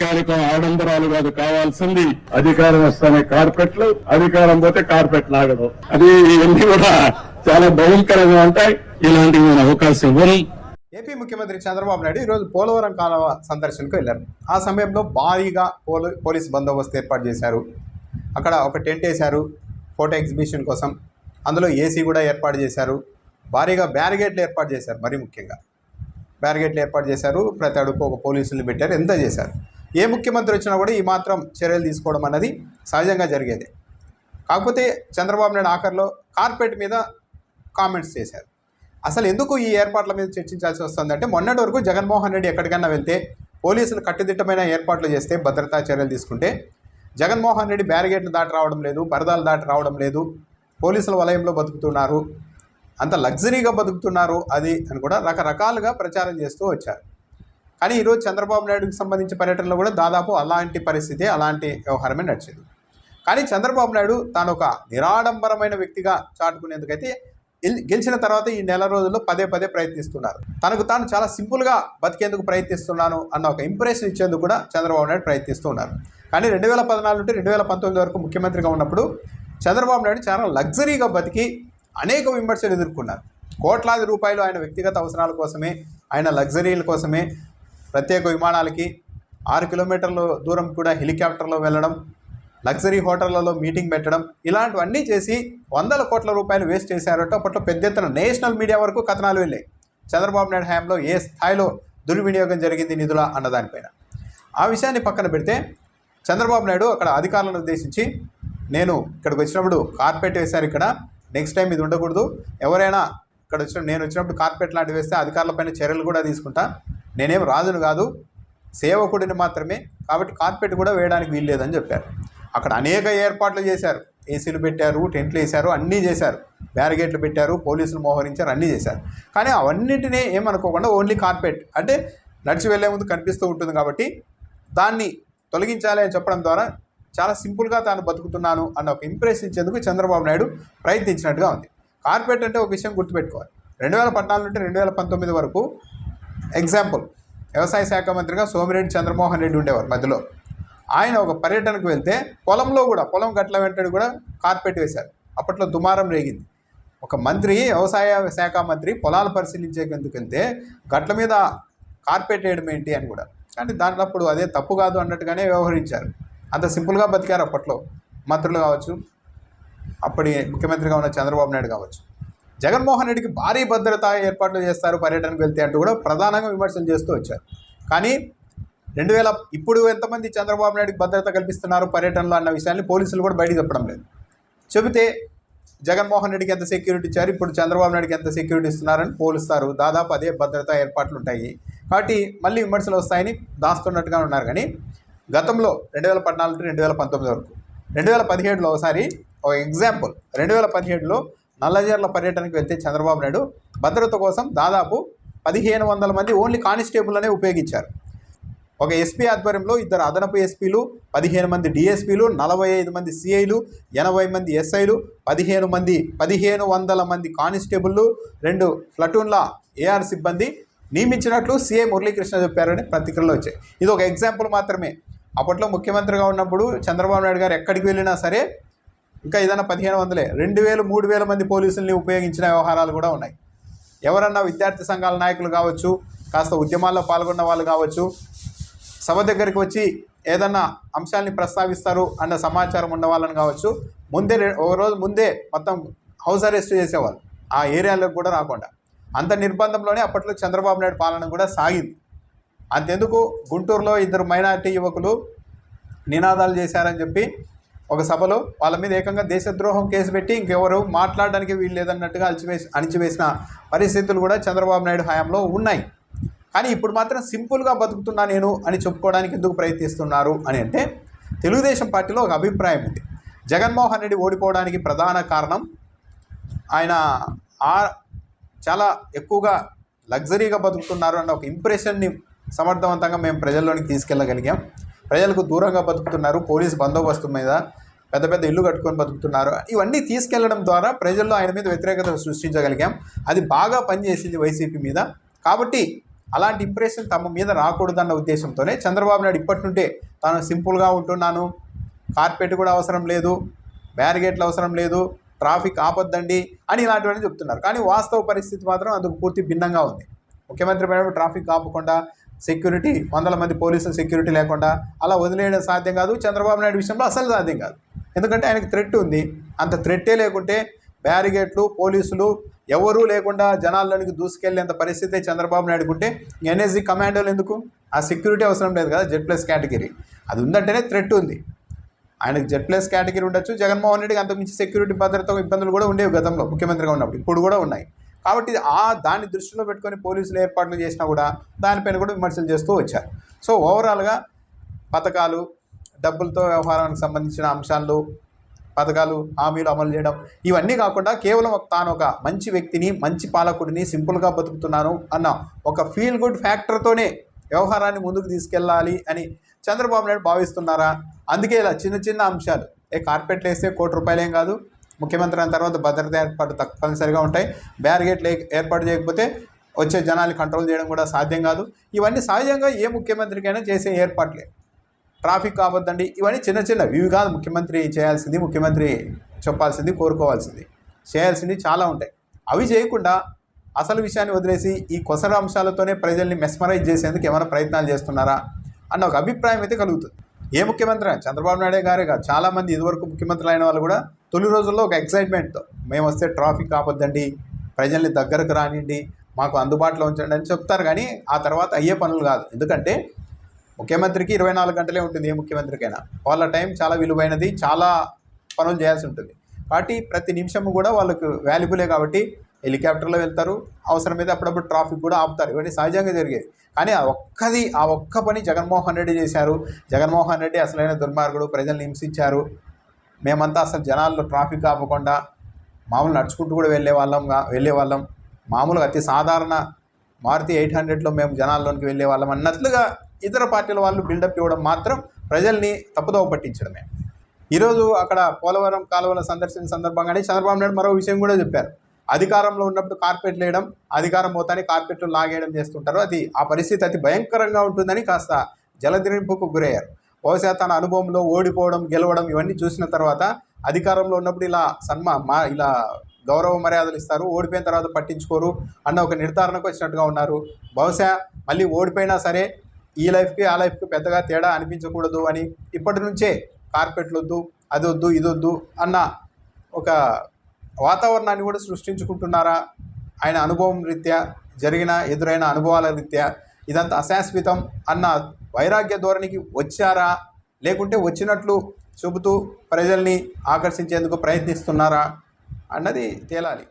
తాత్కాలిక ఆడంబరాలు కాదు కావాల్సింది. అధికారం వస్తానే కార్పెట్లు అధికారం పోతే కార్పెట్ లాగడం అది ఇవన్నీ కూడా చాలా భయంకరంగా ఉంటాయి. ఇలాంటివి నేను అవకాశం ఇవ్వను ఏపీ ముఖ్యమంత్రి చంద్రబాబు నాయుడు ఈరోజు పోలవరం కాలువ సందర్శనకు వెళ్ళారు. ఆ సమయంలో భారీగా పోలీ పోలీస్ బందోబస్తు ఏర్పాటు చేశారు. అక్కడ ఒక టెంట్ వేశారు ఫోటో ఎగ్జిబిషన్ కోసం. అందులో ఏసీ కూడా ఏర్పాటు చేశారు. భారీగా బ్యారిగేట్లు ఏర్పాటు చేశారు మరీ ముఖ్యంగా. బ్యారిగేట్లు ఏర్పాటు చేశారు ప్రతి అడుగు ఒక పోలీసుల్ని పెట్టారు ఎంత చేశారు. ఏ ముఖ్యమంత్రి వచ్చినా కూడా ఈ మాత్రం చర్యలు తీసుకోవడం అన్నది సహజంగా జరిగేది. కాకపోతే చంద్రబాబు నాయుడు ఆఖరిలో కార్పెట్ మీద కామెంట్స్ చేశారు. అసలు ఎందుకు ఈ ఏర్పాట్ల మీద చర్చించాల్సి వస్తుందంటే మొన్నటి వరకు జగన్మోహన్ రెడ్డి ఎక్కడికైనా వెళ్తే పోలీసులు కట్టుదిట్టమైన ఏర్పాట్లు చేస్తే భద్రతా చర్యలు తీసుకుంటే జగన్మోహన్ రెడ్డి బ్యారిగేట్లు దాటి రావడం లేదు పరదాలు దాటి రావడం లేదు పోలీసుల వలయంలో బతుకుతున్నారు అంత లగ్జరీగా బతుకుతున్నారు అది అని కూడా రకరకాలుగా ప్రచారం చేస్తూ వచ్చారు. కానీ ఈరోజు చంద్రబాబు నాయుడుకి సంబంధించి పర్యటనలో కూడా దాదాపు అలాంటి పరిస్థితి అలాంటి వ్యవహారమే నడిచింది. కానీ చంద్రబాబు నాయుడు తాను ఒక నిరాడంబరమైన వ్యక్తిగా చాటుకునేందుకైతే గెలిచిన తర్వాత ఈ నెల రోజుల్లో పదే పదే ప్రయత్నిస్తున్నారు. తనకు తాను చాలా సింపుల్గా బతికేందుకు ప్రయత్నిస్తున్నాను అన్న ఒక ఇంప్రెషన్ ఇచ్చేందుకు కూడా చంద్రబాబు నాయుడు ప్రయత్నిస్తున్నారు కానీ రెండు వేల పద్నాలుగు నుండి రెండు వేల పంతొమ్మిది వరకు ముఖ్యమంత్రిగా ఉన్నప్పుడు చంద్రబాబు నాయుడు చాలా లగ్జరీగా బతికి అనేక విమర్శలు ఎదుర్కొన్నారు. కోట్లాది రూపాయలు ఆయన వ్యక్తిగత అవసరాల కోసమే ఆయన లగ్జరీల కోసమే ప్రత్యేక విమానాలకి ఆరు కిలోమీటర్ల దూరం కూడా హెలికాప్టర్లో వెళ్ళడం లగ్జరీ హోటళ్ళలో మీటింగ్ పెట్టడం ఇలాంటివన్నీ చేసి వందల కోట్ల రూపాయలు వేస్ట్ చేశారంటే అప్పట్లో పెద్ద ఎత్తున నేషనల్ మీడియా వరకు కథనాలు వెళ్ళాయి. చంద్రబాబు నాయుడు హయాంలో ఏ స్థాయిలో దుర్వినియోగం జరిగింది నిధుల అన్న దానిపైన ఆ విషయాన్ని పక్కన పెడితే చంద్రబాబు నాయుడు అక్కడ అధికారులను ఉద్దేశించి నేను ఇక్కడికి వచ్చినప్పుడు కార్పెట్ వేశారు ఇక్కడ నెక్స్ట్ టైం ఇది ఉండకూడదు. ఎవరైనా ఇక్కడ వచ్చిన నేను వచ్చినప్పుడు కార్పెట్ లాంటివి వేస్తే అధికారులపైన చర్యలు కూడా తీసుకుంటా. నేనేం రాజును కాదు సేవకుడిని మాత్రమే. కాబట్టి కార్పెట్ కూడా వేయడానికి వీల్లేదని చెప్పారు. అక్కడ అనేక ఏర్పాట్లు చేశారు. ఏసీలు పెట్టారు టెంట్లు వేశారు అన్నీ చేశారు. బ్యారిగేట్లు పెట్టారు పోలీసులు మోహరించారు అన్నీ చేశారు. కానీ అవన్నింటినీ ఏమనుకోకుండా ఓన్లీ కార్పెట్. అంటే నడిచి వెళ్ళే ముందు కనిపిస్తూ ఉంటుంది కాబట్టి దాన్ని తొలగించాలి అని చెప్పడం ద్వారా చాలా సింపుల్గా తాను బతుకుతున్నాను అన్న ఒక ఇంప్రెస్ ఇచ్చేందుకు చంద్రబాబు నాయుడు ప్రయత్నించినట్టుగా ఉంది. కార్పెట్ అంటే ఒక విషయం గుర్తుపెట్టుకోవాలి. రెండు వేల పద్నాలుగు నుండి రెండు వేల పంతొమ్మిది వరకు ఎగ్జాంపుల్ వ్యవసాయ శాఖ మంత్రిగా సోమిరెడ్డి చంద్రమోహన్ రెడ్డి ఉండేవారు మధ్యలో. ఆయన ఒక పర్యటనకు వెళ్తే పొలంలో కూడా పొలం గట్ల వెంటనే కూడా కార్పెట్ వేశారు. అప్పట్లో దుమారం రేగింది. ఒక మంత్రి వ్యవసాయ శాఖ మంత్రి పొలాలు పరిశీలించేందుకు వెళ్తే గట్ల మీద కార్పెట్ వేయడం ఏంటి అని కూడా. కానీ దాంట్లో అప్పుడు అదే తప్పు కాదు అన్నట్టుగానే వ్యవహరించారు. అంత సింపుల్గా బతికారు అప్పట్లో మంత్రులు కావచ్చు అప్పటి ముఖ్యమంత్రిగా ఉన్న చంద్రబాబు నాయుడు కావచ్చు. జగన్మోహన్ రెడ్డికి భారీ భద్రతా ఏర్పాట్లు చేస్తారు పర్యటనకు వెళ్తే అంటూ కూడా ప్రధానంగా విమర్శలు చేస్తూ వచ్చారు. కానీ రెండు వేల ఇప్పుడు ఎంతమంది చంద్రబాబు నాయుడుకి భద్రత కల్పిస్తున్నారు పర్యటనలో అన్న విషయాన్ని పోలీసులు కూడా బయట చెప్పడం లేదు. చెబితే జగన్మోహన్ రెడ్డికి ఎంత సెక్యూరిటీ ఇచ్చారు ఇప్పుడు చంద్రబాబు నాయుడుకి ఎంత సెక్యూరిటీ ఇస్తున్నారని పోలుస్తారు. దాదాపు అదే భద్రతా ఏర్పాట్లు ఉంటాయి. కాబట్టి మళ్ళీ విమర్శలు వస్తాయని దాస్తున్నట్టుగా ఉన్నారు. కానీ గతంలో రెండు వేల పద్నాలుగు నుండి రెండు వేల పంతొమ్మిది వరకు రెండు వేల పదిహేడులో ఒకసారి ఒక ఎగ్జాంపుల్ రెండు వేల పదిహేడులో నల్లజర్ల పర్యటనకు వెళ్తే చంద్రబాబు నాయుడు భద్రత కోసం దాదాపు పదిహేను వందల మంది ఓన్లీ కానిస్టేబుల్నే ఉపయోగించారు. ఒక ఎస్పీ ఆధ్వర్యంలో ఇద్దరు అదనపు ఎస్పీలు పదిహేను మంది డిఎస్పీలు నలభై ఐదు మంది సిఐలు ఎనభై మంది ఎస్ఐలు పదిహేను మంది పదిహేను వందల మంది కానిస్టేబుళ్ళు రెండు ప్లటూన్ల ఏఆర్ సిబ్బంది నియమించినట్లు సీఐ మురళీకృష్ణ చెప్పారని ప్రతిక్రియలు వచ్చాయి. ఇది ఒక ఎగ్జాంపుల్ మాత్రమే. అప్పట్లో ముఖ్యమంత్రిగా ఉన్నప్పుడు చంద్రబాబు నాయుడు గారు ఎక్కడికి వెళ్ళినా సరే ఇంకా ఏదైనా పదిహేను వందలే. రెండు వేలు మూడు వేల మంది పోలీసుల్ని ఉపయోగించిన వ్యవహారాలు కూడా ఉన్నాయి. ఎవరన్నా విద్యార్థి సంఘాల నాయకులు కావచ్చు కాస్త ఉద్యమాల్లో పాల్గొన్న వాళ్ళు కావచ్చు సభ దగ్గరికి వచ్చి ఏదన్నా అంశాల్ని ప్రస్తావిస్తారు అన్న సమాచారం ఉన్న వాళ్ళని కావచ్చు ముందే ఒక రోజు ముందే మొత్తం హౌస్ అరెస్ట్ చేసేవాళ్ళు. ఆ ఏరియాలోకి కూడా రాకుండా. అంత నిర్బంధంలోనే అప్పట్లో చంద్రబాబు నాయుడు పాలన కూడా సాగింది. అంతెందుకు? గుంటూరులో ఇద్దరు మైనారిటీ యువకులు నినాదాలు చేశారని చెప్పి ఒక సభలో వాళ్ళ మీద ఏకంగా దేశద్రోహం కేసు పెట్టి ఇంకెవరు మాట్లాడడానికి వీలు లేదన్నట్టుగా అలిచివేసి అణిచివేసిన పరిస్థితులు కూడా చంద్రబాబు నాయుడు హయాంలో ఉన్నాయి. కానీ ఇప్పుడు మాత్రం సింపుల్గా బతుకుతున్నా నేను అని చెప్పుకోవడానికి ఎందుకు ప్రయత్నిస్తున్నారు అని అంటే తెలుగుదేశం పార్టీలో ఒక అభిప్రాయం ఉంది. జగన్మోహన్ రెడ్డి ఓడిపోవడానికి ప్రధాన కారణం ఆయన చాలా ఎక్కువగా లగ్జరీగా బతుకుతున్నారు అన్న ఒక ఇంప్రెషన్ని సమర్థవంతంగా మేము ప్రజల్లోనికి తీసుకెళ్ళగలిగాం. ప్రజలకు దూరంగా బతుకుతున్నారు పోలీస్ బందోబస్తు మీద పెద్ద పెద్ద ఇల్లు కట్టుకొని బతుకుతున్నారు. ఇవన్నీ తీసుకెళ్ళడం ద్వారా ప్రజల్లో ఆయన మీద వ్యతిరేకత సృష్టించగలిగాం. అది బాగా పనిచేసింది వైసీపీ మీద. కాబట్టి అలాంటి ఇంప్రెషన్ తమ మీద రాకూడదన్న ఉద్దేశంతోనే చంద్రబాబు నాయుడు ఇప్పటి నుండే తాను సింపుల్గా ఉంటున్నాను. కార్పెట్ కూడా అవసరం లేదు. బ్యారిగేట్లు అవసరం లేదు. ట్రాఫిక్ ఆపొద్దండి అని ఇలాంటివన్నీ చెప్తున్నారు. కానీ వాస్తవ పరిస్థితి మాత్రం అందుకు పూర్తి భిన్నంగా ఉంది. ముఖ్యమంత్రి మేడం ట్రాఫిక్ ఆపకుండా సెక్యూరిటీ వందల మంది పోలీసులు సెక్యూరిటీ లేకుండా అలా వదిలేయడం సాధ్యం కాదు చంద్రబాబు నాయుడు విషయంలో అసలు సాధ్యం కాదు. ఎందుకంటే ఆయనకు థ్రెట్ ఉంది. అంత థ్రెట్టే లేకుంటే బ్యారిగేట్లు పోలీసులు ఎవరూ లేకుండా జనాల్లోనికి దూసుకెళ్ళేంత పరిస్థితి చంద్రబాబు నాయుడు ఉంటే ఎన్ఎస్జీ కమాండోలు ఎందుకు? ఆ సెక్యూరిటీ అవసరం లేదు కదా జెడ్ ప్లస్ కేటగిరీ. అది ఉందంటేనే థ్రెట్ ఉంది. ఆయనకు జెడ్ ప్లస్ కేటగిరీ ఉండొచ్చు. జగన్మోహన్ రెడ్డికి అంతకుమించి సెక్యూరిటీ భద్రత ఇబ్బందులు కూడా ఉండేవి గతంలో ముఖ్యమంత్రిగా ఉన్నప్పుడు. ఇప్పుడు కూడా ఉన్నాయి. కాబట్టి ఆ దాన్ని దృష్టిలో పెట్టుకొని పోలీసులు ఏర్పాట్లు చేసినా కూడా దానిపైన కూడా విమర్శలు చేస్తూ వచ్చారు. సో ఓవరాల్గా పథకాలు డబ్బులతో వ్యవహారానికి సంబంధించిన అంశాలు పథకాలు హామీలు అమలు చేయడం ఇవన్నీ కాకుండా కేవలం తాను ఒక మంచి వ్యక్తిని మంచి పాలకుడిని సింపుల్గా బతుకుతున్నాను అన్న ఒక ఫీల్ గుడ్ ఫ్యాక్టర్తోనే వ్యవహారాన్ని ముందుకు తీసుకెళ్ళాలి అని చంద్రబాబు నాయుడు భావిస్తున్నారా? అందుకే ఇలా చిన్న చిన్న అంశాలు. ఏ కార్పెట్లు వేస్తే కోటి రూపాయలేం కాదు. ముఖ్యమంత్రి అయిన తర్వాత భద్రత ఏర్పాటు తప్పనిసరిగా ఉంటాయి. బ్యారిగేట్లు ఏర్పాటు చేయకపోతే వచ్చే జనాలు కంట్రోల్ చేయడం కూడా సాధ్యం కాదు. ఇవన్నీ సహజంగా ఏ ముఖ్యమంత్రికైనా చేసే ఏర్పాట్లే. ట్రాఫిక్ కావద్దండి. ఇవన్నీ చిన్న చిన్న ఇవి కాదు ముఖ్యమంత్రి చేయాల్సింది ముఖ్యమంత్రి చెప్పాల్సింది కోరుకోవాల్సింది. చేయాల్సింది చాలా ఉంటాయి. అవి చేయకుండా అసలు విషయాన్ని వదిలేసి ఈ కొసర అంశాలతోనే ప్రజల్ని మెస్మరైజ్ చేసేందుకు ఏమైనా ప్రయత్నాలు చేస్తున్నారా అన్న ఒక అభిప్రాయం అయితే కలుగుతుంది. ఏ ముఖ్యమంత్రి అయినా చంద్రబాబు నాయుడే గారే కాదు చాలామంది ఇదివరకు ముఖ్యమంత్రులు అయిన వాళ్ళు కూడా తొలి రోజుల్లో ఒక ఎక్సైట్మెంట్తో మేము వస్తే ట్రాఫిక్ ఆపొద్దండి ప్రజల్ని దగ్గరకు రానివ్వండి మాకు అందుబాటులో ఉంచండి అని చెప్తారు కానీ ఆ తర్వాత అయ్యే పనులు కాదు. ఎందుకంటే ముఖ్యమంత్రికి ఇరవై నాలుగు గంటలే ఉంటుంది ఏ ముఖ్యమంత్రికైనా. వాళ్ళ టైం చాలా విలువైనది చాలా పనులు చేయాల్సి ఉంటుంది. కాబట్టి ప్రతి నిమిషము కూడా వాళ్ళకు వాల్యుబులే కాబట్టి హెలికాప్టర్లో వెళ్తారు అవసరమైతే అప్పుడప్పుడు ట్రాఫిక్ కూడా ఆపుతారు. ఇవన్నీ సహజంగా జరిగేది కానీ ఆ ఒక్కది ఆ ఒక్క పని జగన్మోహన్ రెడ్డి చేశారు. జగన్మోహన్ రెడ్డి అసలైన దుర్మార్గుడు ప్రజల్ని హింసించారు. మేమంతా అసలు జనాల్లో ట్రాఫిక్ ఆపకుండా మామూలు నడుచుకుంటూ కూడా వెళ్ళే వాళ్ళం వెళ్ళే వాళ్ళం. మామూలుగా అతి సాధారణ మారుతి ఎయిట్ హండ్రెడ్లో మేము జనాల్లోనికి వెళ్ళే వాళ్ళం అన్నట్లుగా ఇతర పార్టీల వాళ్ళు బిల్డప్ ఇవ్వడం మాత్రం ప్రజల్ని తప్పుదోవ పట్టించడమే. ఈరోజు అక్కడ పోలవరం కాలువల సందర్శన సందర్భంగానే చంద్రబాబు నాయుడు మరో విషయం కూడా చెప్పారు. అధికారంలో ఉన్నప్పుడు కార్పెట్లు వేయడం అధికారం పోతానే కార్పెట్లు లాగేయడం చేస్తుంటారు. అది ఆ పరిస్థితి అతి భయంకరంగా ఉంటుందని కాస్త జలదిరింపుకు గురయ్యారు. బహుశా తన అనుభవంలో ఓడిపోవడం గెలవడం ఇవన్నీ చూసిన తర్వాత అధికారంలో ఉన్నప్పుడు ఇలా సన్మా మా ఇలా గౌరవ మర్యాదలు ఇస్తారు ఓడిపోయిన తర్వాత పట్టించుకోరు అన్న ఒక నిర్ధారణకు వచ్చినట్టుగా ఉన్నారు. బహుశా మళ్ళీ ఓడిపోయినా సరే ఈ లైఫ్కి ఆ లైఫ్కి పెద్దగా తేడా అనిపించకూడదు అని ఇప్పటి నుంచే కార్పెట్లు వద్దు అది వద్దు ఇది వద్దు అన్న ఒక వాతావరణాన్ని కూడా సృష్టించుకుంటున్నారా? ఆయన అనుభవం రీత్యా జరిగిన ఎదురైన అనుభవాల రీత్యా ఇదంతా అశాశ్వతం అన్న వైరాగ్య ధోరణికి వచ్చారా? లేకుంటే వచ్చినట్లు చెబుతూ ప్రజల్ని ఆకర్షించేందుకు ప్రయత్నిస్తున్నారా? అన్నది తేలాలి.